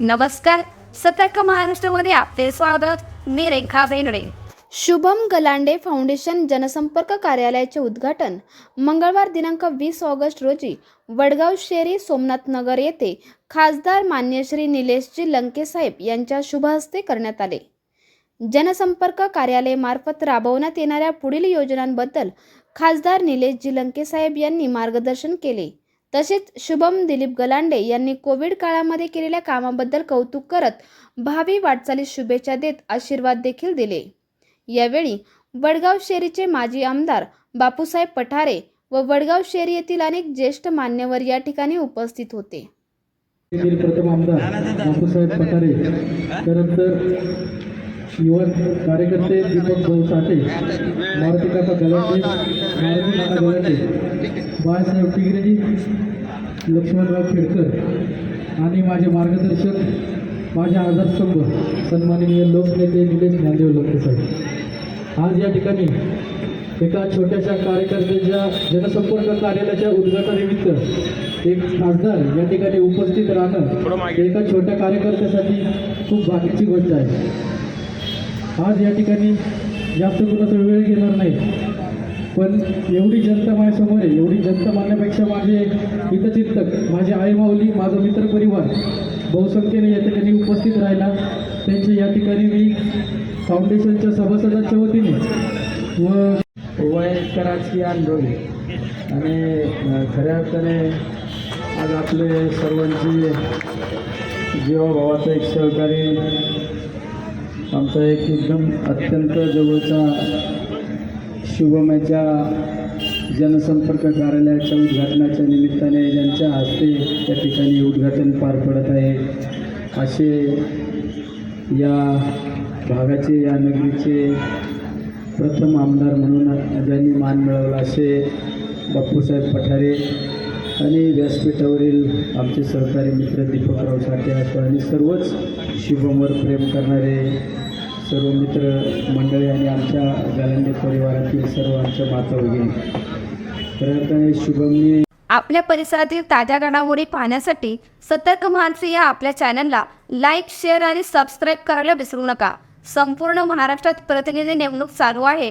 नमस्कार. सतर्क महाराष्ट्रामध्ये आपले स्वागत. मी रेखा बेनडे शुभम गलांडे फाउंडेशन जनसंपर्क कार्यालयाचे उद्घाटन मंगळवार दिनांक वीस ऑगस्ट रोजी वडगाव शेरी सोमनाथ नगर येथे खासदार मान्य श्री निलेशजी लंकेसाहेब यांच्या शुभ हस्ते करण्यात आले. जनसंपर्क कार्यालयामार्फत राबवण्यात येणाऱ्या पुढील योजनांबद्दल खासदार निलेशजी लंकेसाहेब यांनी मार्गदर्शन केले. तसेच शुभम दिलीप गलांडे यांनी कोविड काळामध्ये केलेल्या कामाबद्दल कौतुक करत भावी वाटचालीस शुभेच्छा देत आशीर्वाद देखील दिले. यावेळी वडगाव शेरीचे माजी आमदार बापूसाहेब पठारे व वडगाव शेरी येथील अनेक ज्येष्ठ मान्यवर या ठिकाणी उपस्थित होते. प्रथम आमदार बापूसाहेब पठारे त्यानंतर युवक कार्यकर्ते दीपक भाऊ साठे मारुती काका गलाटे मारुती बाळासाहेब टिगरेजी लक्ष्मणराव खेडकर आणि माझे मार्गदर्शक माझे आधारस्तंभ सन्माननीय लोकनेते निलेश ज्ञानदेव लोकटे साहेब. आज या ठिकाणी एका छोट्याशा कार्यकर्त्याच्या जनसंपर्क कार्यालयाच्या उद्घाटनानिमित्त एक खासदार या ठिकाणी उपस्थित राहणं एका छोट्या कार्यकर्त्यासाठी खूप भाग्याची गोष्ट आहे. आज या ठिकाणी जास्त कुणाचा वेळ घेणार नाही. पण एवढी जनता माझ्यासमोर आहे एवढी जनता मानण्यापेक्षा माझे हितचिंतक माझे आई माऊली माझा मित्रपरिवार बहुसंख्येने या ठिकाणी उपस्थित राहिला. त्यांचे या ठिकाणी मी फाउंडेशनच्या सभासदांच्या वतीने व वयस्कराची अनुभव आणि खऱ्या अर्थाने आज आपले सर्वांची जीवाभावाचं एक सहकारी आमचा एक एकदम अत्यंत जवळचा शुभमेच्या जनसंपर्क कार्यालयाच्या उद्घाटनाच्या निमित्ताने ज्यांच्या हस्ते त्या ठिकाणी उद्घाटन पार पडत आहे. असे या भागाचे या नगरीचे प्रथम आमदार म्हणून ज्यांनी मान मिळवला असे बापूसाहेब पठारे आणि व्यासपीठावरील आमचे सहकारी मित्र दीपकराव साठे असो आणि सर्वच शिवमवर प्रेम करणारे सर्व मित्र मंडळी आणि आमच्या गालंडे परिवारातील सर्व आमच्या माता वगैरे खऱ्या अर्थाने शुभमने आपल्या परिसरातील ताज्या घडामोडी पाहण्यासाठी सतर्क मानसी या आपल्या चॅनलला लाईक शेअर आणि सबस्क्राईब करायला विसरू नका. संपूर्ण महाराष्ट्रात प्रतिनिधी नेमणूक चालू आहे.